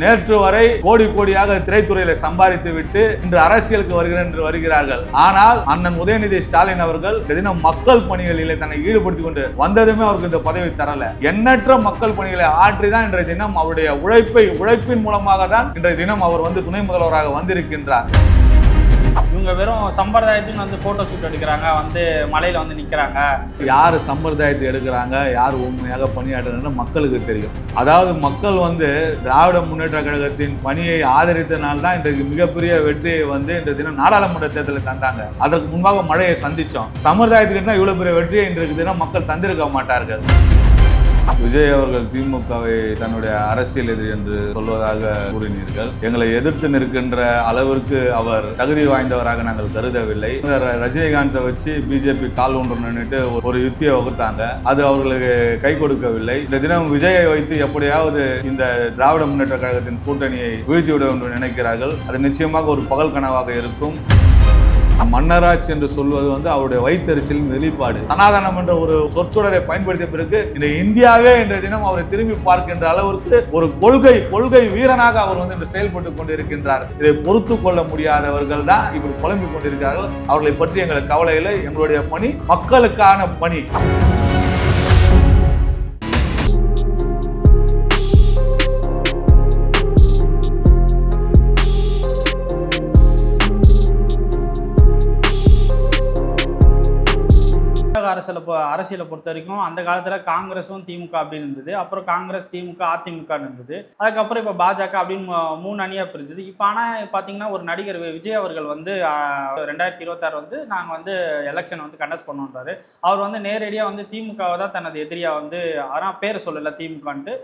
நேற்று வரை கோடி கோடியாக திரைத்துறையில சம்பாதித்து விட்டு இன்று அரசியலுக்கு வருகிறேன் என்று வருகிறார்கள். ஆனால் அண்ணன் உதயநிதி ஸ்டாலின் அவர்கள் இந்த தினம் மக்கள் பணிகளில் தன்னை ஈடுபடுத்திக் கொண்டு வந்ததுமே அவருக்கு இந்த பதவி தரல. எண்ணற்ற மக்கள் பணிகளை ஆற்றி தான் இன்றைய தினம் அவருடைய உழைப்பை உழைப்பின் மூலமாக தான் இன்றைய தினம் அவர் வந்து துணை முதல்வராக வந்திருக்கின்றார். இவங்க வெறும் சம்பிரதாயத்துக்கு வந்து ஃபோட்டோ ஷூட் எடுக்கிறாங்க வந்து மலையில் வந்து நிற்கிறாங்க யார் சம்பிரதாயத்தை எடுக்கிறாங்க யார் உண்மையாக பணியாற்றுறாங்க மக்களுக்கு தெரியும். அதாவது மக்கள் வந்து திராவிட முன்னேற்ற கழகத்தின் பணியை ஆதரித்தனால தான் இன்றைக்கு மிகப்பெரிய வெற்றியை வந்து இன்றைய தினம் நாடாளுமன்ற தேர்தலில் தந்தாங்க. அதற்கு முன்பாக மழையை சந்தித்தோம் சம்பிரதாயத்துக்கு இவ்வளோ பெரிய வெற்றியை இன்றைக்கு தினம் மக்கள் தந்திருக்க மாட்டார்கள். விஜய் அவர்கள் திமுகவை தன்னுடைய அரசியல் எதிரி என்று சொல்வதாக கூறினீர்கள். எங்களை எதிர்த்து நிற்கின்ற அளவிற்கு அவர் தகுதி வாய்ந்தவராக நாங்கள் கருதவில்லை. ரஜினிகாந்தை வச்சு பிஜேபி கால் ஒன்று நின்றுட்டு ஒரு யுத்தியை வகுத்தாங்க. அது அவர்களுக்கு கை கொடுக்கவில்லை. இந்த தினம் விஜயை வைத்து எப்படியாவது இந்த திராவிட முன்னேற்ற கழகத்தின் கூட்டணியை வீழ்த்திவிட என்று நினைக்கிறார்கள். அது நிச்சயமாக ஒரு பகல் கனவாக இருக்கும். மன்னராட்சி என்று சொல்வது வந்து அவருடைய வைத்தறிச்சலின் வெளிப்பாடு. சனாதனம் என்ற ஒரு சொற்சொடரை பயன்படுத்திய பிறகு இந்த இந்தியாவே இன்றைய தினம் அவரை திரும்பி பார்க்கின்ற அளவிற்கு ஒரு கொள்கை கொள்கை வீரனாக அவர் வந்து இன்று செயல்பட்டு கொண்டிருக்கின்றார். இதை பொறுத்து கொள்ள முடியாதவர்கள் தான் இப்படி புலம்பிக் கொண்டிருக்கிறார்கள். அவர்களை பற்றி எங்களுக்கு கவலை இல்லை. எங்களுடைய பணி மக்களுக்கான பணி. அரசியலை பொ அரசியலை பொறுத்த வரைக்கும் அந்த காலத்தில் காங்கிரஸும் திமுக அப்படின்னு இருந்தது. அப்புறம் காங்கிரஸ் திமுக அதிமுக இருந்தது. அதுக்கப்புறம் இப்போ பாஜக அப்படின்னு மூணு அணியாக பிரிஞ்சது. இப்போ ஆனால் பார்த்தீங்கன்னா ஒரு நடிகர் விஜய் அவர்கள் வந்து ரெண்டாயிரத்தி இருபத்தாறு வந்து நாங்கள் வந்து எலெக்ஷன் வந்து கண்டஸ்ட் பண்ணுன்றாரு அவர் வந்து நேரடியாக வந்து திமுகவை தான் தனது எதிரியாக வந்து ஆனால் பேர் சொல்லலை திமுகன்ட்டு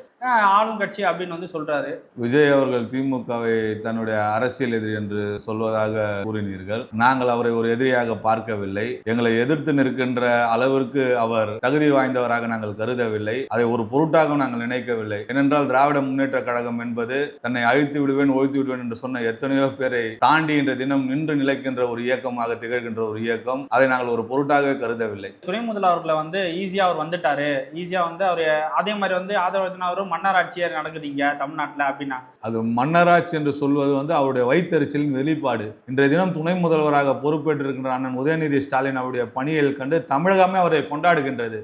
ஆளும் கட்சி அப்படின்னு வந்து சொல்கிறாரு விஜய் அவர்கள் திமுகவை தன்னுடைய அரசியல் எதிரி என்று சொல்வதாக கூறினீர்கள். நாங்கள் அவரை ஒரு எதிரியாக பார்க்கவில்லை. எங்களை எதிர்த்து நிற்கின்ற அளவிற்கு அவர் தகுதி வாய்ந்தவராக நாங்கள் கருதவில்லை. அதை ஒரு பொருட்டாக நாங்கள் நினைக்கவில்லை. ஏனென்றால் திராவிட முன்னேற்ற கழகம் என்பது தன்னை அழித்து விடுவேன் ஒழித்து விடுவேன் என்று சொன்ன எத்தனையோ பேரை தாண்டி இன்ற தினம் நின்று நிலைக்கின்ற ஒரு இயக்கமாக திகழ்கின்ற ஒரு இயக்கம். அதை நாங்கள் ஒரு பொருட்டாகவே கருதவில்லை. துணை முதல்வர்களை வந்து ஈஸியாக அவர் வந்துட்டாரு. ஈஸியாக வந்து அவர் அதே மாதிரி வந்து ஆதரவு அவரும் மன்னர் ஆட்சியர் நடக்குது இங்க தமிழ்நாட்டில் அப்படின்னா? அது மன்னராட்சி என்று சொல்வது வந்து அவருடைய வைத்தறிச்சலின் வெளிப்பாடு. இன்றைய தினம் துணை முதல்வராக பொறுப்பேற்றிருக்கின்ற அண்ணன் உதயநிதி ஸ்டாலின் அவருடைய பணியில் கண்டு தமிழகமே அவரை கொண்டாடுகின்றது.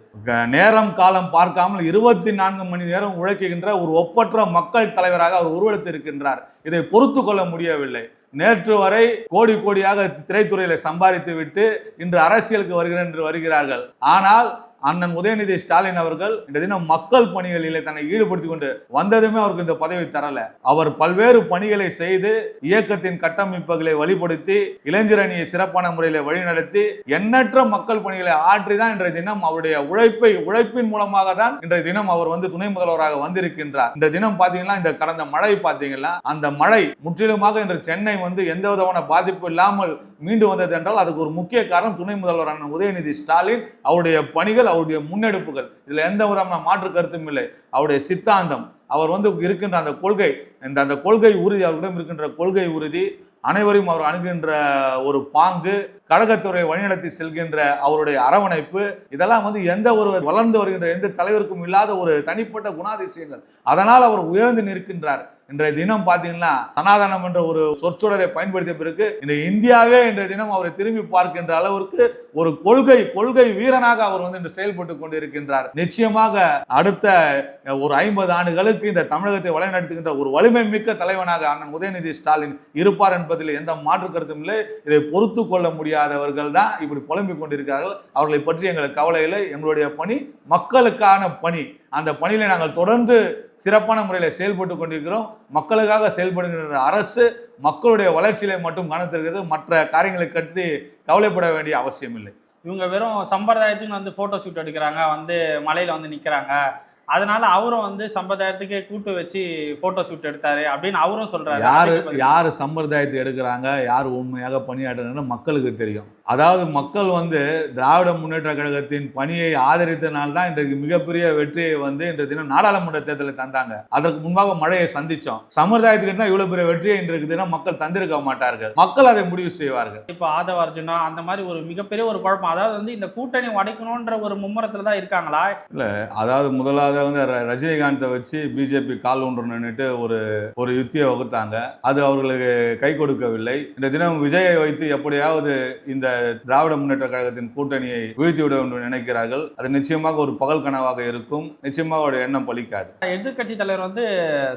நேரம் காலம் பார்க்காமல் இருபத்தி நான்கு மணி நேரம் உழைக்குகின்ற ஒரு ஒப்பற்ற மக்கள் தலைவராக அவர் உருவெடுத்திருக்கின்றார். இதை பொறுத்து கொள்ள முடியவில்லை. நேற்று வரை கோடி கோடியாக திரைத்துறையில சம்பாதித்து விட்டு இன்று அரசியலுக்கு வருகிறேன் என்று வருகிறார்கள். ஆனால் அண்ணன் உதயநிதி ஸ்டாலின் அவர்கள் இந்த தினம் மக்கள் பணிகளில் தன்னை ஈடுபடுத்திக் கொண்டு வந்ததுமே அவருக்கு இந்த பதவி தரல. அவர் பல்வேறு பணிகளை செய்து இயக்கத்தின் கட்டமைப்புகளை வழிபடுத்தி இளைஞர் அணியை சிறப்பான முறையில் வழிநடத்தி எண்ணற்ற மக்கள் பணிகளை ஆற்றி தான் இன்றைய தினம் அவருடைய உழைப்பை உழைப்பின் மூலமாக தான் இன்றைய தினம் அவர் வந்து துணை முதல்வராக வந்திருக்கின்றார். இந்த தினம் பாத்தீங்கன்னா இந்த கடந்த மழை பாத்தீங்கன்னா அந்த மழை முற்றிலுமாக இன்று சென்னை வந்து எந்த விதமான பாதிப்பு இல்லாமல் மீண்டு வந்தது என்றால் அதுக்கு ஒரு முக்கிய காரணம் துணை முதல்வர் அண்ணன் உதயநிதி ஸ்டாலின் அவருடைய பணிகள் அவருடைய முன்னெடுப்புகள். இதில் எந்த விதமான மாற்று கருத்தும் இல்லை. அவருடைய சித்தாந்தம். அவர் வந்து இருக்கின்ற அந்த கொள்கை இந்த அந்த கொள்கை உறுதி அவர்களிடம் இருக்கின்ற கொள்கை உறுதி அனைவரையும் அவர் அணுகின்ற ஒரு பாங்கு கழகத்துறை வழிநடத்தி செல்கின்ற அவருடைய அரவணைப்பு இதெல்லாம் வந்து எந்த ஒரு வளர்ந்து வருகின்ற எந்த தலைவருக்கும் இல்லாத ஒரு தனிப்பட்ட குணாதிசயங்கள். அதனால் அவர் உயர்ந்து நிற்கின்றார். இன்றைய தினம் பார்த்தீங்கன்னா சனாதனம் என்ற ஒரு சொற்சொடரை பயன்படுத்திய பிறகு இன்றைய இந்தியாவே இன்றைய தினம் அவரை திரும்பி பார்க்கின்ற அளவிற்கு ஒரு கொள்கை கொள்கை வீரனாக அவர் வந்து இன்று செயல்பட்டு கொண்டிருக்கின்றார். நிச்சயமாக அடுத்த ஒரு ஐம்பது ஆண்டுகளுக்கு இந்த தமிழகத்தை வழிநடத்துகின்ற ஒரு வலிமை மிக்க தலைவனாக அண்ணன் உதயநிதி ஸ்டாலின் இருப்பார் என்பதில் எந்த மாற்று கருத்தும் இல்லை. இதை பொறுத்து கொள்ள முடியாதவர்கள் தான் இப்படி புலம்பிக் கொண்டிருக்கிறார்கள். அவர்களை பற்றி எங்களுக்கு கவலை இல்லை. எங்களுடைய பணி மக்களுக்கான பணி. அந்த பணியில நாங்கள் தொடர்ந்து சிறப்பான முறையில் செயல்பட்டு கொண்டிருக்கிறோம். மக்களுக்காக செயல்படுகின்ற அரசு மக்களுடைய வளர்ச்சியிலே மட்டும் கவனத்திருக்கிறது மற்ற காரியங்களை பற்றி கவலைப்பட வேண்டிய அவசியம் இல்லை. இவங்க வெறும் சம்பிரதாயத்துக்கு வந்து ஃபோட்டோ ஷூட் எடுக்கிறாங்க. வந்து மலையில் வந்து நிற்கிறாங்க அதனால அவரும் வந்து சம்பிரதாயத்துக்கு கூட்டு வச்சு ஃபோட்டோ ஷூட் எடுத்தாரு அப்படின்னு அவரும் சொல்றாரு. யாரு யாரு சம்பிரதாயத்தை எடுக்கிறாங்க? யார் உண்மையாக பணியாற்றுறாங்கன்னு மக்களுக்கு தெரியும். அதாவது மக்கள் வந்து திராவிட முன்னேற்ற கழகத்தின் பணியை ஆதரித்தனால்தான் தான் இன்றைக்கு மிகப்பெரிய வெற்றியை வந்து இன்றைய தினம் நாடாளுமன்ற தேர்தலில் தந்தாங்க. அதற்கு முன்பாக மழையை சந்திச்சோம். சமுதாயத்துக்கு தான் இவ்வளவு பெரிய வெற்றியை இன்றைக்கு தினம் மக்கள் தந்திருக்க மாட்டார்கள். மக்கள் அதை முடிவு செய்வார்கள். இப்போ ஆதவ அர்ஜுனா அந்த மாதிரி ஒரு மிகப்பெரிய ஒரு குழப்பம். அதாவது வந்து இந்த கூட்டணி உடைக்கணுன்ற ஒரு மும்முரத்துல தான் இருக்காங்களா? அதாவது முதலாவது வந்து ரஜினிகாந்தை வச்சு பிஜேபி கால் ஒன்று ஒரு ஒரு யுத்தியை வகுத்தாங்க. அது அவர்களுக்கு கை கொடுக்கவில்லை. இந்த தினம் விஜயை வைத்து எப்படியாவது இந்த திராவிட முன்னேற்ற கழகத்தின் கூட்டணியை வீழ்த்திவிட வேண்டும் நினைக்கிறார்கள். அது நிச்சயமாக ஒரு பகல் கனவாக இருக்கும். நிச்சயமாக ஒரு எண்ணம் பலிக்காது. எதிர்க்கட்சி தலைவர் வந்து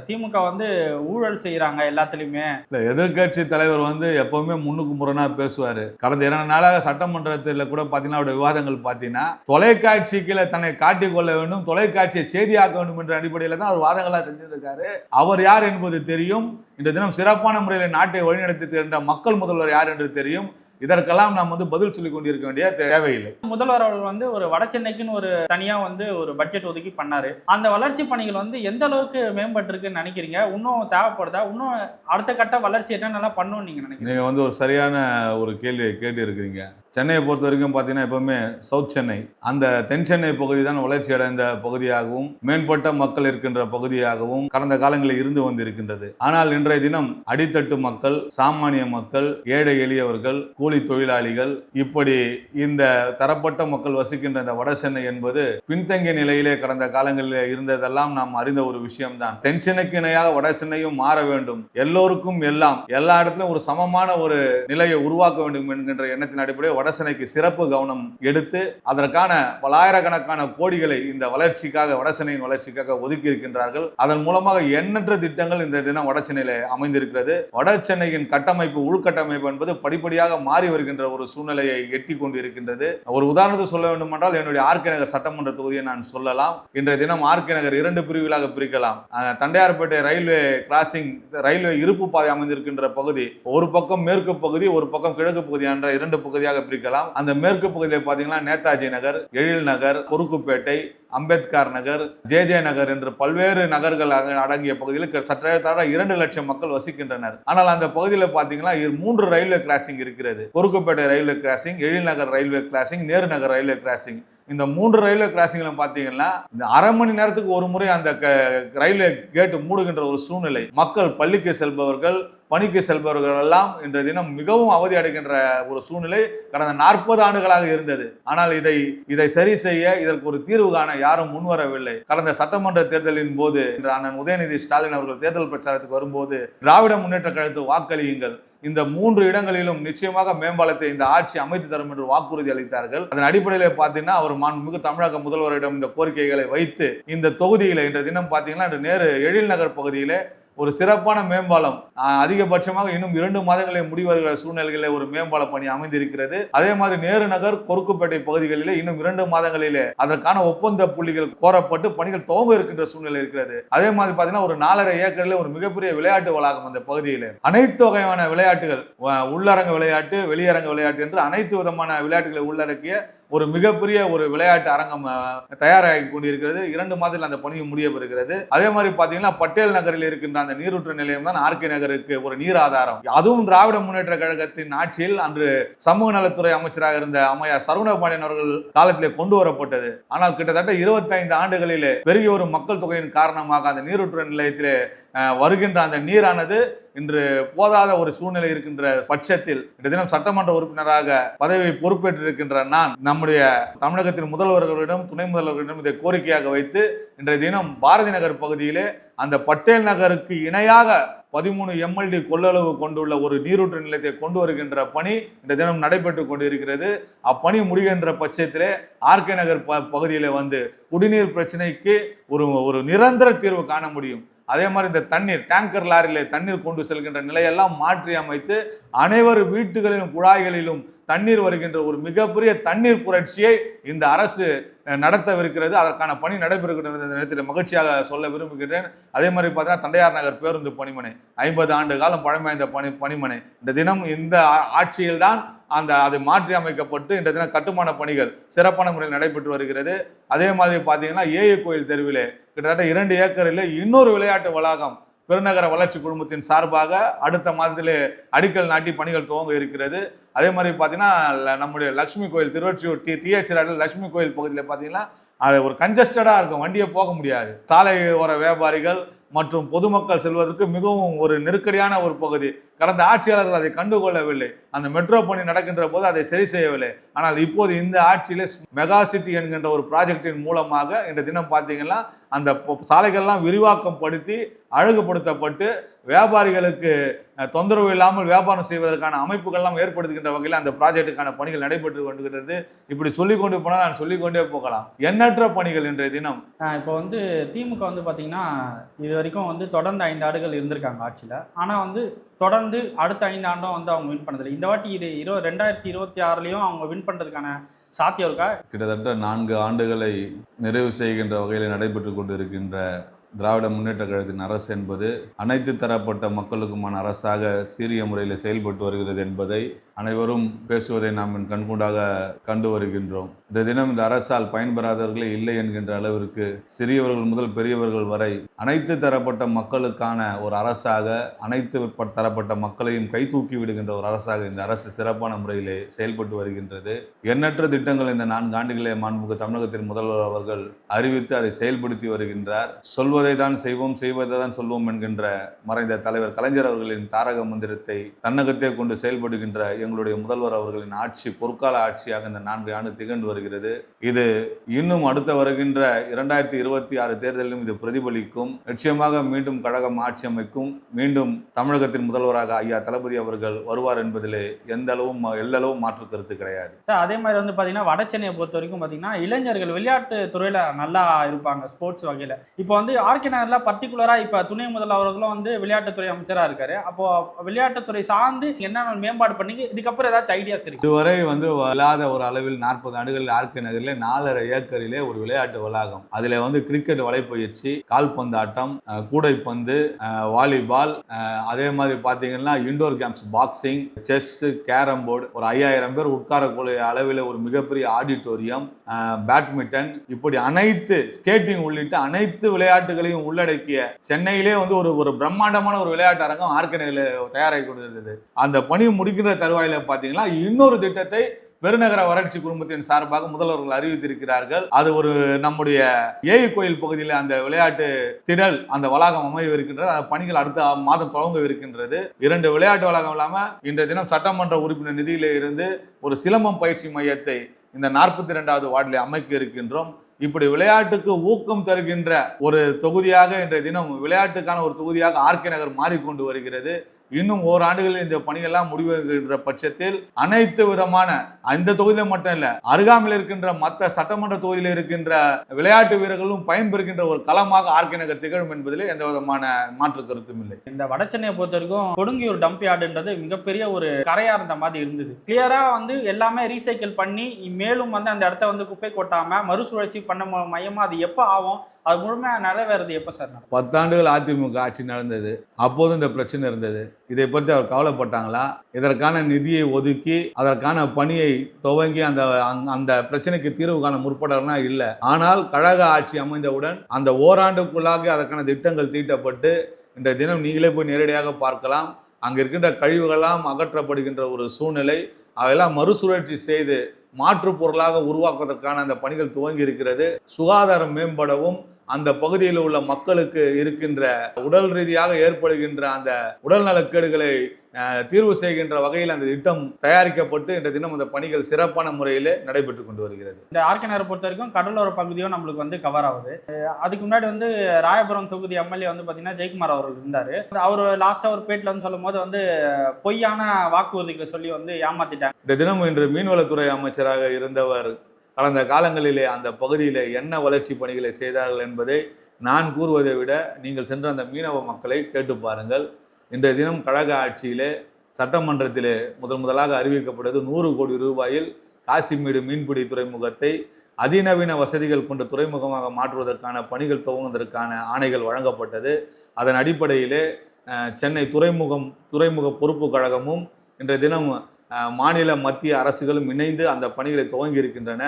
திமுக வந்து ஊழல் செய்யறாங்க எல்லாத்துலயுமே. இல்ல எதிர்க்கட்சி தலைவர் வந்து எப்பவுமே முன்னுக்கு முரணா பேசுவாரு. கடந்த இரண்டு நாளாக சட்டமன்றத்தில் கூட பாத்தீங்கன்னா அவருடைய விவாதங்கள் பாத்தீங்கன்னா தொலைக்காட்சிக்குள்ள தன்னை காட்டிக் கொள்ள வேண்டும் தொலைக்காட்சியை செய்தியாக்க வேண்டும் என்ற அடிப்படையில தான் அவர் வாதங்களா செஞ்சிருக்காரு. அவர் யார் என்பது தெரியும். இந்த தினம் சிறப்பான முறையில் நாட்டை வழிநடத்தி தருகின்ற மக்கள் முதல்வர் யார் என்று தெரியும். இதற்கெல்லாம் நாம் வந்து பதில் சொல்லிக் கொண்டிருக்க வேண்டிய தேவையில்லை. முதல்வர் அவர்கள் வந்து ஒரு வட சென்னைக்குன்னு ஒரு தனியா வந்து ஒரு பட்ஜெட் ஒதுக்கி பண்ணாரு. அந்த வளர்ச்சி பணிகள் வந்து எந்த அளவுக்கு மேம்பட்டிருக்குன்னு நினைக்கிறீங்க? இன்னும் தேவைப்படுதா? இன்னும் அடுத்த கட்ட வளர்ச்சி என்னென்னலாம் பண்ணணும்னு நீங்க நினைக்கிறீங்க? நீங்க வந்து ஒரு சரியான ஒரு கேள்வியை கேட்டு இருக்கிறீங்க சென்னையை பொறுத்த வரைக்கும் பார்த்தீங்கன்னா எப்பவுமே சவுத் சென்னை. அந்த தென் சென்னை பகுதி தான் வளர்ச்சி அடைந்த பகுதியாகவும் மேம்பட்ட மக்கள் இருக்கின்ற பகுதியாகவும் கடந்த காலங்களில் இருந்து வந்திருக்கின்றது. ஆனால் இன்றைய தினம் அடித்தட்டு மக்கள் சாமானிய மக்கள் ஏழை எளியவர்கள் கூலி தொழிலாளிகள் இப்படி இந்த தரப்பட்ட மக்கள் வசிக்கின்ற இந்த வட சென்னை என்பது பின்தங்கிய நிலையிலே கடந்த காலங்களில் இருந்ததெல்லாம் நாம் அறிந்த ஒரு விஷயம்தான். தென் சென்னைக்கு இணையாக வட சென்னையும் மாற வேண்டும். எல்லோருக்கும் எல்லாம் எல்லா இடத்துலையும் ஒரு சமமான ஒரு நிலையை உருவாக்க வேண்டும் என்கின்ற எண்ணத்தின் அடிப்படையில் வடசென்னைக்கு சிறப்பு கவனம் எடுத்து அதற்கான பலாயிரக்கணக்கான கோடிகளை இந்த வளர்ச்சிக்காக வடசென்னையின் வளர்ச்சிக்காக ஒதுக்கி இருக்கின்றார்கள் அதன் மூலமாக எண்ணற்ற திட்டங்கள் இந்த தினம் வடசென்னையில் அமைந்திருக்கிறது. வடசென்னையின் கட்டமைப்பு உள்கட்டமைப்பு என்பது படிப்படியாக மாறி வருகின்ற ஒரு சூழ்நிலையை எட்டி கொண்டு இருக்கின்றது ஒரு உதாரணத்தை சொல்ல வேண்டும் என்றால் என்னுடைய ஆர்கே நகர் சட்டமன்ற தொகுதியை நான் சொல்லலாம். இன்றைய தினம் ஆர்கே நகர் இரண்டு பிரிவுகளாக பிரிக்கலாம். தண்டையார்பேட்டை ரயில்வே கிராசிங் ரயில்வே இருப்பு பாதை அமைந்திருக்கின்ற பகுதி ஒரு பக்கம் மேற்கு பகுதி ஒரு பக்கம் கிழக்கு பகுதி என்ற இரண்டு பகுதியாக பிரிக்கலாம் அந்த மேற்கு பகுதியில் பார்த்தீங்கன்னா நேதாஜி நகர் எழில் நகர் பொறுக்குப்பேட்டை அம்பேத்கர் நகர் ஜே ஜே நகர் என்று பல்வேறு நகர்கள் அடங்கிய பகுதியில் க- இரண்டு லட்சம் மக்கள் வசிக்கின்றனர். ஆனால் அந்த பகுதியில் பார்த்தீங்கன்னா இரு- மூன்று ரயில்வே கிராசிங் இருக்கிறது. Porukkupettai railway crossing Ezhil Nagar railway crossing Nehru Nagar railway crossing இந்த மூன்று ரயில்வே கிராசிங்ல பார்த்தீங்கன்னா இந்த அரை மணி நேரத்துக்கு ஒரு முறை அந்த க- ரயில்வே கேட்டு மூடுகின்ற ஒரு சூழ்நிலை. மக்கள் பள்ளிக்கு செல்பவர்கள் பணிக்கு செல்பவர்கள் எல்லாம் இன்றைய தினம் மிகவும் அவதி அடைகின்ற ஒரு சூழ்நிலை கடந்த நாற்பது ஆண்டுகளாக இருந்தது. ஆனால் இதை இதை சரி செய்ய இதற்கு ஒரு தீர்வு காண யாரும் முன்வரவில்லை கடந்த சட்டமன்ற தேர்தலின் போது அண்ணன் உதயநிதி ஸ்டாலின் அவர்கள் தேர்தல் பிரச்சாரத்துக்கு வரும்போது திராவிட முன்னேற்ற கழகத்து வாக்களியுங்கள். இந்த மூன்று இடங்களிலும் நிச்சயமாக மேம்பாலத்தை இந்த ஆட்சி அமைத்து தரும் என்று வாக்குறுதி அளித்தார்கள். அதன் அடிப்படையில் பார்த்தீங்கன்னா அவர் மாண்புமிகு தமிழக முதல்வரிடம் இந்த கோரிக்கைகளை வைத்து இந்த தொகுதியில் இன்றைய தினம் பார்த்தீங்கன்னா நேரு எழில் நகர் பகுதியிலே ஒரு சிறப்பான மேம்பாலம் அதிகபட்சமாக இன்னும் இரண்டு மாதங்களில் முடிவருகிற சூழ்நிலைகளில் ஒரு மேம்பால பணி அமைந்திருக்கிறது. அதே மாதிரி நேரு நகர் கொருக்குப்பேட்டை பகுதிகளிலே இன்னும் இரண்டு மாதங்களிலே அதற்கான ஒப்பந்த புள்ளிகள் கோரப்பட்டு பணிகள் துவங்க இருக்கின்ற சூழ்நிலை இருக்கிறது. அதே மாதிரி பார்த்தீங்கன்னா ஒரு நாலரை ஏக்கரில் ஒரு மிகப்பெரிய விளையாட்டு வளாகம் அந்த பகுதியில். அனைத்து வகையான விளையாட்டுகள் உள்ளரங்க விளையாட்டு வெளியரங்க விளையாட்டு என்று அனைத்து விதமான விளையாட்டுகளை உள்ளடக்கிய ஒரு மிகப்பெரிய ஒரு விளையாட்டு அரங்கம் தயாராகி கொண்டிருக்கிறது. இரண்டு மாதத்தில் அந்த பணி முடிய பெறுகிறது அதே மாதிரி பார்த்தீங்கன்னா பட்டேல் நகரில் இருக்கின்ற அந்த நீரூற்று நிலையம் தான் ஆர்கே நகருக்கு ஒரு நீர் ஆதாரம். அதுவும் திராவிட முன்னேற்ற கழகத்தின் ஆட்சியில் அன்று சமூக நலத்துறை அமைச்சராக இருந்த அம்மையார் சரவணபாண்டியன் அவர்கள் காலத்திலே கொண்டு வரப்பட்டது. ஆனால் கிட்டத்தட்ட இருபத்தைந்து ஆண்டுகளிலே பெரிய ஒரு மக்கள் தொகையின் காரணமாக அந்த நீரூற்று நிலையத்திலே வருகின்ற அந்த நீரானது இன்று போதாத ஒரு சூழ்நிலை இருக்கின்ற பட்சத்தில் இந்த தினம் சட்டமன்ற உறுப்பினராக பதவியை பொறுப்பேற்றிருக்கின்ற நான் நம்முடைய தமிழகத்தின் முதல்வர்களிடம் துணை முதல்வர்களிடம் இதை கோரிக்கையாக வைத்து இன்றைய தினம் பாரதி நகர் பகுதியிலே அந்த பட்டேல் நகருக்கு இணையாக பதிமூணு எம்எல்டி கொள்ளளவு கொண்டுள்ள ஒரு நீரூற்று நிலையத்தை கொண்டு வருகின்ற பணி இந்த தினம் நடைபெற்று கொண்டிருக்கிறது. அப்பணி முடிகின்ற பட்சத்திலே ஆர்கே நகர் ப பகுதியில் வந்து குடிநீர் பிரச்சனைக்கு ஒரு ஒரு நிரந்தர தீர்வு காண முடியும். அதே மாதிரி இந்த தண்ணீர் டேங்கர் லாரியிலே தண்ணீர் கொண்டு செல்கின்ற நிலையெல்லாம் மாற்றி அமைத்து அனைவர் வீட்டுகளிலும் குழாய்களிலும் தண்ணீர் வருகின்ற ஒரு மிகப்பெரிய தண்ணீர் புரட்சியை இந்த அரசு நடத்தவிருக்கிறது. அதற்கான பணி நடைபெறுகின்றது இந்த நேரத்தில் மகிழ்ச்சியாக சொல்ல விரும்புகிறேன் அதே மாதிரி பார்த்தீங்கன்னா தண்டையார் நகர் பேருந்து பணிமனை ஐம்பது ஆண்டு காலம் பழமை வாய்ந்த பணி பணிமனை. இந்த தினம் இந்த ஆ- ஆட்சியில்தான் அந்த அது மாற்றி அமைக்கப்பட்டு இந்த தினம் கட்டுமான பணிகள் சிறப்பான முறையில் நடைபெற்று வருகிறது. அதே மாதிரி பார்த்தீங்கன்னா ஏஏ கோயில் தெருவிலே கிட்டத்தட்ட இரண்டு ஏக்கரில் இன்னொரு விளையாட்டு வளாகம் பெருநகர வளர்ச்சி குழுமத்தின் சார்பாக அடுத்த மாதத்திலே அடிக்கல் நாட்டி பணிகள் துவங்க இருக்கிறது. அதே மாதிரி பார்த்தீங்கன்னா நம்முடைய லட்சுமி கோயில் திருவொற்றியூர் டி டிஹெச் லக்ஷ்மி கோயில் பகுதியில் பார்த்தீங்கன்னா அது ஒரு கஞ்சஸ்டடாக இருக்கும். வண்டியை போக முடியாது. சாலை ஓர வியாபாரிகள் மற்றும் பொதுமக்கள் செல்வதற்கு மிகவும் ஒரு நெருக்கடியான ஒரு பகுதி. கடந்த ஆட்சியாளர்கள் அதை கண்டுகொள்ளவில்லை. அந்த மெட்ரோ பணி நடக்கின்ற போது அதை சரி செய்யவில்லை. ஆனால் இப்போது இந்த ஆட்சியிலே மெகா சிட்டி என்கின்ற ஒரு ப்ராஜெக்டின் மூலமாக இந்த தினம் பார்த்தீங்கன்னா அந்த சாலைகள்லாம் விரிவாக்கம் படுத்தி அழகுபடுத்தப்பட்டு வியாபாரிகளுக்கு தொந்தரவு இல்லாமல் வியாபாரம் செய்வதற்கான அமைப்புகள்லாம் ஏற்படுத்துகின்ற வகையில் அந்த ப்ராஜெக்ட்டுக்கான பணிகள் நடைபெற்று கொண்டுகிறது இப்படி சொல்லிக் கொண்டு போனால் நான் சொல்லிக்கொண்டே போகலாம். எண்ணற்ற பணிகள் இன்றைய தினம். இப்போ வந்து திமுக வந்து பார்த்தீங்கன்னா இது வரைக்கும் வந்து தொடர்ந்து ஐந்து ஆண்டுகள் இருந்திருக்காங்க ஆட்சியில். ஆனால் வந்து தொடர்ந்து அடுத்த ஐந்து ஆண்டும் வந்து அவங்க வின் பண்ணதில்லை. இந்த வாட்டி இது இரு ரெண்டாயிரத்தி இருபத்தி ஆறுலேயும் அவங்க வின் பண்ணுறதுக்கான சாத்தியம் இருக்கா? கிட்டத்தட்ட நான்கு ஆண்டுகளை நிறைவு செய்கின்ற வகையில் நடைபெற்று கொண்டிருக்கின்ற திராவிட முன்னேற்ற கழகத்தின் அரசு என்பது அனைத்து தரப்பட்ட மக்களுக்குமான அரசாக சீரிய முறையில் செயல்பட்டு வருகிறது என்பதை அனைவரும் பேசுவதை நாம் கண்கூடாக கண்டு வருகின்றோம். இந்த தினம் இந்த அரசால் பயன்பெறாதவர்களே இல்லை என்கின்ற அளவிற்கு சிறியவர்கள் முதல் பெரியவர்கள் வரை அனைத்து தரப்பட்ட மக்களுக்கான ஒரு அரசாக அனைத்து தரப்பட்ட மக்களையும் கை தூக்கி விடுகின்ற ஒரு அரசாக இந்த அரசு சிறப்பான முறையிலே செயல்பட்டு வருகின்றது. எண்ணற்ற திட்டங்கள் இந்த நான்கு ஆண்டுகளே மாண்புமிகு தமிழகத்தின் முதல்வர் அவர்கள் அறிவித்து அதை செயல்படுத்தி வருகின்றார். சொல்வதை தான் செய்வோம் செய்வதை தான் சொல்வோம் என்கின்ற மறைந்த தலைவர் கலைஞர் அவர்களின் தாரக மந்திரத்தை தன்னகத்தே கொண்டு செயல்படுகின்ற எங்களுடைய முதல்வர் அவர்களின் ஆட்சி பொற்கால ஆட்சியாக இந்த நான்கு ஆண்டு திகழ்ந்து வருகிறது இது இன்னும் அடுத்த வருகின்ற இரண்டாயிரத்தி இருபத்தி ஆறு தேர்தலிலும் இது பிரதிபலிக்கும். நிச்சயமாக மீண்டும் கழகம் ஆட்சி அமைக்கும். மீண்டும் தமிழகத்தின் முதல்வராக ஐயா தளபதி அவர்கள் வருவார் என்பதிலே எந்த அளவும் எல்லளவும் மாற்று கருத்து கிடையாது. சார் அதே மாதிரி வந்து பார்த்தீங்கன்னா வட சென்னையை பொறுத்த வரைக்கும் பார்த்தீங்கன்னா இளைஞர்கள் விளையாட்டு துறையில் நல்லா இருப்பாங்க ஸ்போர்ட்ஸ் வகையில். இப்போ வந்து ஆர்கே நகரில் பர்டிகுலராக இப்போ துணை முதல்வர்களும் வந்து விளையாட்டுத்துறை அமைச்சராக இருக்காரு. அப்போ விளையாட்டுத்துறை சார்ந்து என்னென்ன மேம்பாடு பண்ணி இதுக்கப்புறம் ஏதாச்சும் ஐடியாஸ் இருக்கு? இதுவரை வந்து இல்லாத ஒரு அளவில் நாற்பது ஆர்கே நகரில் நாலரை ஏக்கரிலே ஒரு விளையாட்டு வளாகம். அதில் வந்து கிரிக்கெட் வலைப்பயிற்சி கால்பந்தாட்டம் கூடைப்பந்து வாலிபால் அதே மாதிரி பார்த்தீங்கன்னா indoor games boxing chess carrom board ஒரு ஐயாயிரம் பேர் உட்காரக்கூடிய அளவில் ஒரு மிகப்பெரிய ஆடிட்டோரியம் பேட்மிண்டன் இப்படி அனைத்து ஸ்கேட்டிங் உள்ளிட்ட அனைத்து விளையாட்டுகளையும் உள்ளடக்கிய சென்னையிலே வந்து ஒரு ஒரு பிரம்மாண்டமான ஒரு விளையாட்டு அரங்கம் ஆர்கே நகரில் தயாராகி கொண்டிருந்தது. அந்த பணி முடிக்கின்ற தருவாயில் பார்த்தீங்கன்னா இன்னொரு திட்டத்தை பெருநகர வறட்சி குடும்பத்தின் சார்பாக முதல்வர்கள் அறிவித்திருக்கிறார்கள். அது ஒரு நம்முடைய ஏய் கோயில் பகுதியில் அந்த விளையாட்டு திடல் அந்த வளாகம் அமையவிருக்கின்றது. அந்த பணிகள் அடுத்த மாதம் துவங்கவிருக்கின்றது இரண்டு விளையாட்டு வளாகம் இல்லாமல் இன்றைய தினம் சட்டமன்ற உறுப்பினர் நிதியில் இருந்து ஒரு சிலம்பம் பயிற்சி மையத்தை இந்த நாற்பத்தி ரெண்டாவது வார்டில் அமைக்க இருக்கின்றோம் இப்படி விளையாட்டுக்கு ஊக்கம் தருகின்ற ஒரு தொகுதியாக இன்றைய தினம் விளையாட்டுக்கான ஒரு தொகுதியாக ஆர்கே நகர் மாறிக்கொண்டு வருகிறது. இன்னும் ஓராண்டுகளில் இந்த பணிகள்லாம் முடிவுகின்ற பட்சத்தில் அனைத்து விதமான அந்த தொகுதியில் மட்டும் இல்ல அருகாமையில் இருக்கின்ற மற்ற சட்டமன்ற தொகுதியில் இருக்கின்ற விளையாட்டு வீரர்களும் பயன்பெறுகின்ற ஒரு களமாக ஆர்கே நகர் திகழும் என்பதில் எந்த விதமான மாற்று கருத்தும் இல்லை. இந்த வட சென்னையை பொறுத்த வரைக்கும் கொடுங்கியூர் டம்ப் யார்டுன்றது மிகப்பெரிய ஒரு கரையா இருந்த மாதிரி இருந்தது. கிளியரா வந்து எல்லாமே ரீசைக்கிள் பண்ணி மேலும் வந்து அந்த இடத்த வந்து குப்பை கொட்டாம மறுசுழற்சி பண்ண மையமா அது எப்போ ஆகும்? அது முழுமையாக நிறைவேறது எப்போ சார் பத்தாண்டுகள் அதிமுக ஆட்சி நடந்தது. அப்போதும் இந்த பிரச்சனை இருந்தது. இதை பற்றி அவர் கவலைப்பட்டாங்களா? இதற்கான நிதியை ஒதுக்கி அதற்கான பணியை துவங்கி அந்த அந்த- அந்த பிரச்சனைக்கு தீர்வு காண முற்படனா இல்லை. ஆனால் கழக ஆட்சி அமைந்தவுடன் அந்த ஓராண்டுக்குள்ளாக அதற்கான திட்டங்கள் தீட்டப்பட்டு இன்றைய தினம் நீங்களே போய் நேரடியாக பார்க்கலாம். அங்கே இருக்கின்ற கழிவுகளெல்லாம் அகற்றப்படுகின்ற ஒரு சூழ்நிலை அவையெல்லாம் மறுசுழற்சி செய்து மாற்றுப் பொருளாக உருவாக்குவதற்கான அந்த பணிகள் துவங்கி இருக்கிறது சுகாதாரம் மேம்படவும் அந்த பகுதியில் உள்ள மக்களுக்கு இருக்கின்ற உடல் ரீதியாக ஏற்படுகின்ற அந்த உடல் நலக்கேடுகளை தீர்வு செய்கின்ற வகையில் அந்த திட்டம் தயாரிக்கப்பட்டு இன்றைய தினம் அந்த பணிகள் சிறப்பான முறையிலே நடைபெற்று கொண்டு வருகிறது. இந்த ஆர்கே நகரை பொறுத்த வரைக்கும் கடலோர பகுதியும் நம்மளுக்கு வந்து கவர் ஆகுது. அதுக்கு முன்னாடி வந்து ராயபுரம் தொகுதி எம்எல்ஏ வந்து பார்த்தீங்கன்னா ஜெயக்குமார் அவர்கள் இருந்தார். அவர் லாஸ்ட்டாக ஒரு பேட்டில் வந்து சொல்லும் போது வந்து பொய்யான வாக்குறுதிகளை சொல்லி வந்து ஏமாத்திட்டாங்க. இந்த தினம் இன்று மீன்வளத்துறை அமைச்சராக இருந்தவர் கடந்த காலங்களிலே அந்த பகுதியிலே என்ன வளர்ச்சி பணிகளை செய்தார்கள் என்பதை நான் கூறுவதை விட நீங்கள் சென்ற அந்த மீனவ மக்களை கேட்டு பாருங்கள். இன்றைய தினம் கழக ஆட்சியிலே சட்டமன்றத்திலே முதன் முதலாக அறிவிக்கப்பட்டது நூறு கோடி ரூபாயில் காசிமேடு மீன்பிடி துறைமுகத்தை அதிநவீன வசதிகள் கொண்ட துறைமுகமாக மாற்றுவதற்கான பணிகள் துவங்குவதற்கான ஆணைகள் வழங்கப்பட்டது. அதன் அடிப்படையிலே சென்னை துறைமுகம் துறைமுக பொறுப்பு கழகமும் இன்றைய தினம் மாநில மத்திய அரசுகளும் இணைந்து அந்த பணிகளை துவங்கி இருக்கின்றன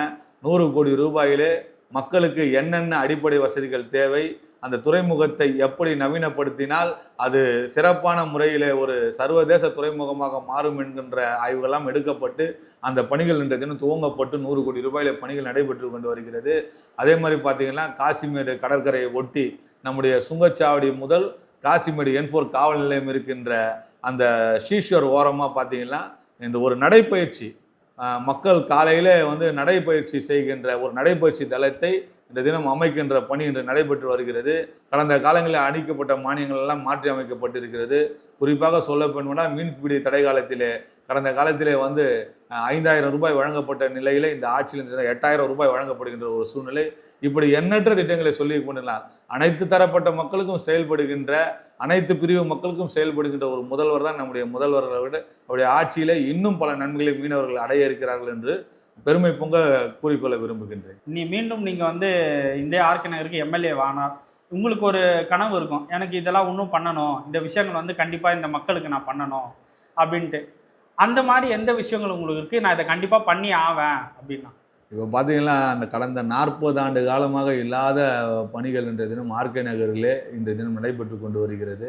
நூறு கோடி ரூபாயிலே மக்களுக்கு என்னென்ன அடிப்படை வசதிகள் தேவை அந்த துறைமுகத்தை எப்படி நவீனப்படுத்தினால் அது சிறப்பான முறையிலே ஒரு சர்வதேச துறைமுகமாக மாறும் என்கின்ற ஆய்வுகள்லாம் எடுக்கப்பட்டு அந்த பணிகள் இன்றைய தினம் துவங்கப்பட்டு நூறு கோடி ரூபாயில பணிகள் நடைபெற்று கொண்டு வருகிறது. அதே மாதிரி பார்த்தீங்கன்னா காசிமேடு கடற்கரையை ஒட்டி நம்முடைய சுங்கச்சாவடி முதல் காசிமேடு என்ஃபோர் காவல் நிலையம் இருக்கின்ற அந்த ஷீஷர் ஓரமாக பார்த்தீங்கன்னா இந்த ஒரு நடைப்பயிற்சி மக்கள் காலையில் வந்து நடைப்பயிற்சி செய்கின்ற ஒரு நடைப்பயிற்சி தளத்தை இந்த தினம் அமைக்கின்ற பணி இன்று நடைபெற்று வருகிறது. கடந்த காலங்களில் அணிக்கப்பட்ட மானியங்கள் எல்லாம் மாற்றி அமைக்கப்பட்டிருக்கிறது. குறிப்பாக சொல்ல போனால் மீன்பிடி தடை காலத்திலே கடந்த காலத்திலே வந்து ஐந்தாயிரம் ரூபாய் வழங்கப்பட்ட நிலையில இந்த ஆட்சியில் எட்டாயிரம் ரூபாய் வழங்கப்படுகின்ற ஒரு சூழ்நிலை. இப்படி எண்ணற்ற திட்டங்களை சொல்லி கொண்டிருந்தார் அனைத்து தரப்பட்ட மக்களுக்கும் செயல்படுகின்ற அனைத்து பிரிவு மக்களுக்கும் செயல்படுகின்ற ஒரு முதல்வர் தான் நம்முடைய முதல்வர்களை விட அவருடைய ஆட்சியில் இன்னும் பல நன்மைகளை மீனவர்கள் அடைய இருக்கிறார்கள் என்று பெருமை பொங்க கூறிக்கொள்ள விரும்புகின்றேன். நீ மீண்டும் நீங்கள் வந்து இந்த ஆர்கே நகருக்கு எம்எல்ஏ வானார் உங்களுக்கு ஒரு கனவு இருக்கும். எனக்கு இதெல்லாம் இன்னும் பண்ணணும். இந்த விஷயங்கள் வந்து கண்டிப்பாக இந்த மக்களுக்கு நான் பண்ணணும் அப்படின்ட்டு. அந்த மாதிரி எந்த விஷயங்கள் உங்களுக்கு இருக்குது நான் இதை கண்டிப்பாக பண்ணி ஆவேன் அப்படின்னா. இப்போ பார்த்தீங்கன்னா அந்த கடந்த நாற்பது ஆண்டு காலமாக இல்லாத பணிகள் இன்றைய தினம் ஆர்கே நகரிலே இன்றைய தினம் நடைபெற்று கொண்டு வருகிறது.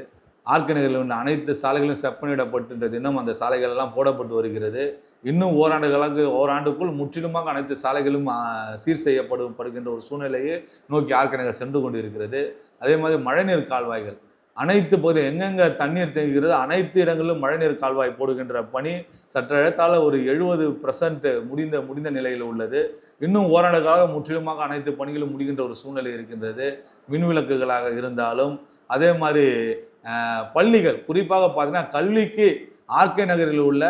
ஆர்கே நகரில் உள்ள அனைத்து சாலைகளும் செப்பனிடப்பட்டு இன்றைய தினம் அந்த சாலைகள் எல்லாம் போடப்பட்டு வருகிறது. இன்னும் ஓராண்டுகளுக்கு ஓராண்டுக்குள் முற்றிலுமாக அனைத்து சாலைகளும் சீர் செய்யப்படும் படுகின்ற ஒரு சூழ்நிலையை நோக்கி ஆர்கே சென்று கொண்டு இருக்கிறது அதே மாதிரி மழைநீர் கால்வாய்கள். அனைத்து பகுதி எங்கெங்க தண்ணீர் தேங்குகிறது அனைத்து இடங்களிலும் மழைநீர் கால்வாய் போடுகின்ற பணி சற்றெழுத்தால் ஒரு எழுபது முடிந்த முடிந்த நிலையில் உள்ளது. இன்னும் ஓராண்டு காலம் முற்றிலுமாக அனைத்து பணிகளும் முடிகின்ற ஒரு சூழ்நிலை இருக்கின்றது. மின்விளக்குகளாக இருந்தாலும் அதே மாதிரி பள்ளிகள் குறிப்பாக பார்த்தீங்கன்னா கல்விக்கு ஆர்கே நகரில் உள்ள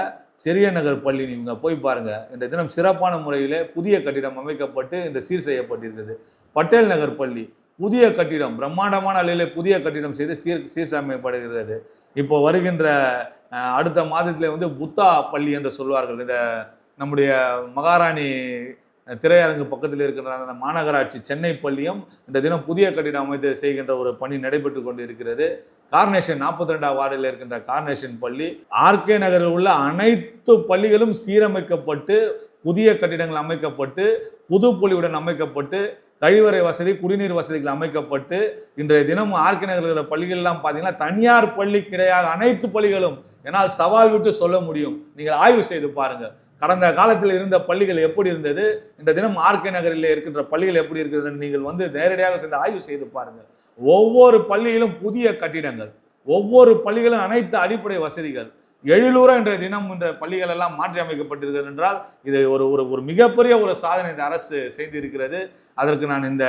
செரிய நகர் பள்ளி நீங்க போய் பாருங்கள் இந்த தினம் சிறப்பான முறையிலே புதிய கட்டிடம் அமைக்கப்பட்டு இந்த சீர் செய்யப்பட்டிருக்கிறது. பட்டேல் நகர் பள்ளி புதிய கட்டிடம் பிரம்மாண்டமான அளவிலே புதிய கட்டிடம் செய்து சீர் சீர்சமைப்படுகிறது இப்போ வருகின்ற அடுத்த மாதத்தில் வந்து புத்தா பள்ளி என்று சொல்வார்கள். இந்த நம்முடைய மகாராணி திரையரங்கு பக்கத்தில் இருக்கின்ற அந்த மாநகராட்சி சென்னை பள்ளியும் இந்த தினம் புதிய கட்டிடம் அமைத்து செய்கின்ற ஒரு பணி நடைபெற்று கொண்டு இருக்கிறது கார்னேஷன் நாற்பத்தி ரெண்டாம் வார்டில் இருக்கின்ற கார்னேஷன் பள்ளி ஆர்கே நகரில் உள்ள அனைத்து பள்ளிகளும் சீரமைக்கப்பட்டு புதிய கட்டிடங்கள் அமைக்கப்பட்டு புது பொலிவுடன் அமைக்கப்பட்டு கழிவறை வசதி குடிநீர் வசதிகள் அமைக்கப்பட்டு இன்றைய தினம் ஆர்கே நகரில் உள்ள பள்ளிகள் பார்த்தீங்கன்னா தனியார் பள்ளி கிடையாது அனைத்து பள்ளிகளும். என்னால் சவால் விட்டு சொல்ல முடியும். நீங்கள் ஆய்வு செய்து பாருங்கள். கடந்த காலத்தில் இருந்த பள்ளிகள் எப்படி இருந்தது? இந்த தினம் ஆர்கே நகரில் இருக்கின்ற பள்ளிகள் எப்படி இருக்கிறது நீங்கள் வந்து நேரடியாக சென்று ஆய்வு செய்து பாருங்கள். ஒவ்வொரு பள்ளியிலும் புதிய கட்டிடங்கள் ஒவ்வொரு பள்ளிகளும் அனைத்து அடிப்படை வசதிகள். எழிலூர இன்றைய தினம் இந்த பள்ளிகள் எல்லாம் மாற்றி அமைக்கப்பட்டிருக்கிறது என்றால் இது ஒரு ஒரு ஒரு மிகப்பெரிய ஒரு சாதனை இந்த அரசு செய்திருக்கிறது. அதற்கு நான் இந்த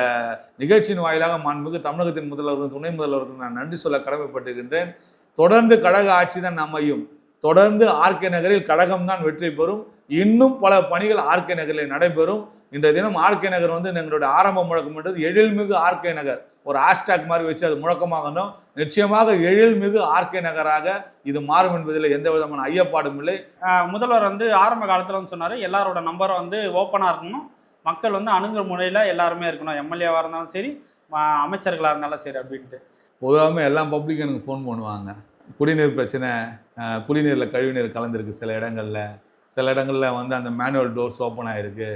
நிகழ்ச்சியின் வாயிலாக மாண்புமிகு தமிழகத்தின் முதல்வர்கள் துணை முதல்வருக்கு நான் நன்றி சொல்ல கடமைப்பட்டிருக்கின்றேன். தொடர்ந்து கழக ஆட்சி தான் அமையும். தொடர்ந்து ஆர்கே நகரில் கழகம் தான் வெற்றி பெறும். இன்னும் பல பணிகள் ஆர்கே நகரில் நடைபெறும். இன்றைய தினம் ஆர்கே நகர் வந்து எங்களுடைய ஆரம்ப முழக்கம் என்றது எழில்மிகு ஆர்கே நகர். ஒரு ஹேஷ்டேக் மாதிரி வச்சு அது முழக்கமாகணும். நிச்சயமாக எழில்மிகு ஆர்கே நகராக இது மாறும் என்பதில் எந்த விதமான ஐயப்பாடும் இல்லை. முதல்வர் வந்து ஆரம்ப காலத்தில் வந்து சொன்னார். எல்லாரோட நம்பரும் வந்து ஓப்பனாக இருக்கணும். மக்கள் வந்து அணுகுற முறையில் எல்லாருமே இருக்கணும். எம்எல்ஏவாக இருந்தாலும் சரி அமைச்சர்களாக இருந்தாலும் சரி அப்படின்ட்டு. பொதுவாகவே எல்லா பப்ளிக்கும் எனக்கு ஃபோன் பண்ணுவாங்க. குடிநீர் பிரச்சனை குடிநீரில் கழிவுநீர் கலந்துருக்கு சில இடங்களில். சில இடங்களில் வந்து அந்த மேனுவல் டோர்ஸ் ஓப்பன் ஆகிருக்கு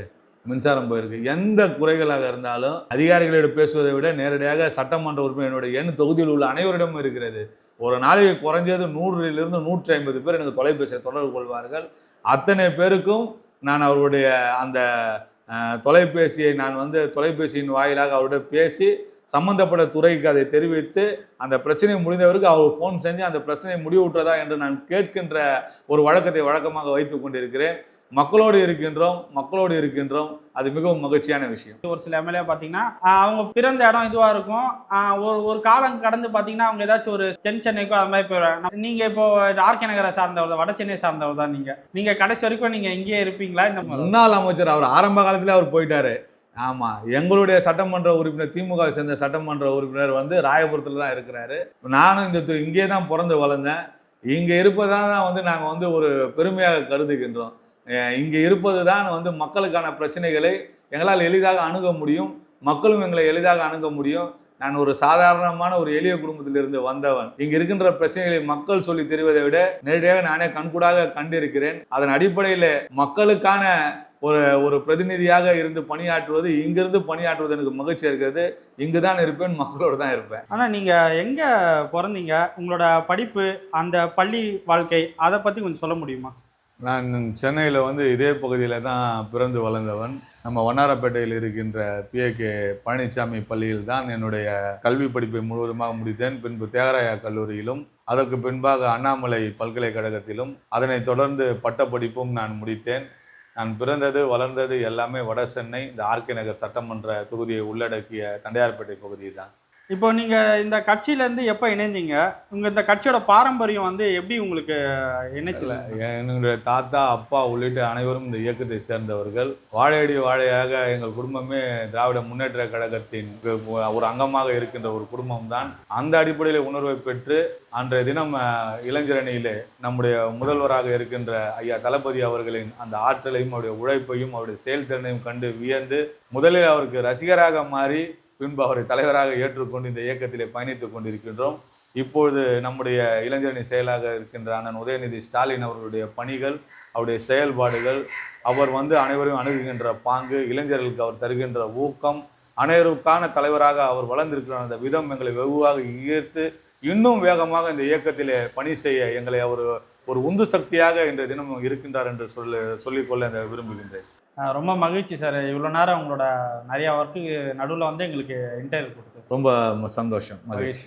மின்சாரம் போயிருக்கு. எந்த குறைகளாக இருந்தாலும் அதிகாரிகளிடம் பேசுவதை விட நேரடியாக சட்டமன்ற உறுப்பினருடைய எண் தொகுதியில் உள்ள அனைவரிடமும் இருக்கிறது. ஒரு நாளைக்கு குறைஞ்சது நூறிலிருந்து நூற்றி ஐம்பது பேர் எனக்கு தொலைபேசியை தொடர்பு கொள்வார்கள். அத்தனை பேருக்கும் நான் அவருடைய அந்த தொலைபேசியை நான் வந்து தொலைபேசியின் வாயிலாக அவருடைய பேசி சம்பந்தப்பட்ட துறைக்கு அதை தெரிவித்து அந்த பிரச்சனை முடிந்தவருக்கு அவர் ஃபோன் செஞ்சு அந்த பிரச்சனையை முடிவுற்றதா என்று நான் கேட்கின்ற ஒரு வழக்கத்தை வழக்கமாக வைத்துக் கொண்டிருக்கிறேன். மக்களோடு இருக்கின்றோம் மக்களோடு இருக்கின்றோம். அது மிகவும் மகிழ்ச்சியான விஷயம். ஒரு சில எம்எல்ஏ பார்த்தீங்கன்னா அவங்க பிறந்த இடம் இதுவாக இருக்கும். ஒரு ஒரு காலம் கடந்து பார்த்தீங்கன்னா அவங்க ஏதாச்சும் ஒரு தென் சென்னைக்கோ அது மாதிரி போயிடுவாங்க. நீங்கள் இப்போ ஆர்கே நகரை சார்ந்தவர் தான் வட சென்னை சார்ந்தவர் தான் நீங்கள் நீங்கள் கடைசி வரைக்கும் நீங்கள் இங்கேயே இருப்பீங்களா? இந்த முன்னாள் அமைச்சர் அவர் ஆரம்ப காலத்திலே அவர் போயிட்டாரு. ஆமாம் எங்களுடைய சட்டமன்ற உறுப்பினர் திமுக சேர்ந்த சட்டமன்ற உறுப்பினர் வந்து ராயபுரத்தில் தான் இருக்கிறாரு. நானும் இந்த இங்கே தான் பிறந்து வளர்ந்தேன். இங்கே இருப்பதாக தான் வந்து நாங்கள் வந்து ஒரு பெருமையாக கருதுகின்றோம். இங்கே இருப்பது தான் வந்து மக்களுக்கான பிரச்சனைகளை எங்களால் எளிதாக அணுக முடியும். மக்களும் எங்களை எளிதாக அணுக முடியும். நான் ஒரு சாதாரணமான ஒரு எளிய குடும்பத்திலிருந்து வந்தவன். இங்க இருக்கின்ற பிரச்சனைகளை மக்கள் சொல்லி தெரிவதை விட நேரடியாக நானே கண்கூடாக கண்டிருக்கிறேன். அதன் அடிப்படையில் மக்களுக்கான ஒரு ஒரு பிரதிநிதியாக இருந்து பணியாற்றுவது இங்கிருந்து பணியாற்றுவது எனக்கு மகிழ்ச்சியா இருக்கிறது. இங்கு தான் இருப்பேன் மக்களோடு தான் இருப்பேன். ஆனா நீங்க எங்க பிறந்தீங்க? உங்களோட படிப்பு அந்த பள்ளி வாழ்க்கை அதை பத்தி கொஞ்சம் சொல்ல முடியுமா? நான் சென்னையில் வந்து இதே பகுதியில் தான் பிறந்து வளர்ந்தவன். நம்ம வண்ணாரப்பேட்டையில் இருக்கின்ற பிஏகே பழனிசாமி பள்ளியில் தான் என்னுடைய கல்வி படிப்பை முழுவதுமாக முடித்தேன். பின்பு தியாகராயா கல்லூரியிலும் அதற்கு பின்பாக அண்ணாமலை பல்கலைக்கழகத்திலும் அதனைத் தொடர்ந்து பட்டப்படிப்பும் நான் முடித்தேன். நான் பிறந்தது வளர்ந்தது எல்லாமே வட சென்னை இந்த ஆர்கே நகர் சட்டமன்ற தொகுதியை உள்ளடக்கிய தண்டையார்பேட்டை பகுதி தான் இப்போ நீங்க இந்த கட்சியில இருந்து எப்ப இணைந்தீங்க உங்க இந்த கட்சியோட பாரம்பரியம் வந்து எப்படி உங்களுக்கு இணைச்சல என்னுடைய தாத்தா அப்பா உள்ளிட்ட அனைவரும் இந்த இயக்கத்தை சேர்ந்தவர்கள். வாழையடி வாழையாக எங்கள் குடும்பமே திராவிட முன்னேற்ற கழகத்தின் ஒரு அங்கமாக இருக்கின்ற ஒரு குடும்பம் தான் அந்த அடிப்படையில் உணர்வை பெற்று அன்றைய தினம் இளைஞரணியிலே நம்முடைய முதல்வராக இருக்கின்ற ஐயா தளபதி அவர்களின் அந்த ஆற்றலையும் அவருடைய உழைப்பையும் அவருடைய செயல்திறனையும் கண்டு வியந்து முதலில் அவருக்கு ரசிகராக மாறி பின்பு அவரை தலைவராக ஏற்றுக்கொண்டு இந்த இயக்கத்திலே பயணித்துக் கொண்டிருக்கின்றோம். இப்பொழுது நம்முடைய இளைஞரணி செயலாக இருக்கின்ற அண்ணன் உதயநிதி ஸ்டாலின் அவர்களுடைய பணிகள் அவருடைய செயல்பாடுகள் அவர் வந்து அனைவரையும் அணுகுகின்ற பாங்கு இளைஞர்களுக்கு அவர் தருகின்ற ஊக்கம் அனைவருக்கான தலைவராக அவர் வளர்ந்திருக்கிற அந்த விதம் எங்களை வெகுவாக ஈர்த்து இன்னும் வேகமாக இந்த இயக்கத்திலே பணி செய்ய எங்களை அவர் ஒரு உந்து சக்தியாக இன்றைய தினம் இருக்கின்றார் என்று சொல்ல சொல்லிக்கொள்ள விரும்புகின்றேன். ரொம்ப மகிழ்ச்சி சார். இவ்வளோ நேரம் உங்களோட நிறைய ஒர்க்கு நடுவில் வந்து எங்களுக்கு இன்டர்வியூ கொடுத்து ரொம்ப சந்தோஷம் மகிழ்ச்சி. மகிழ்ச்சி.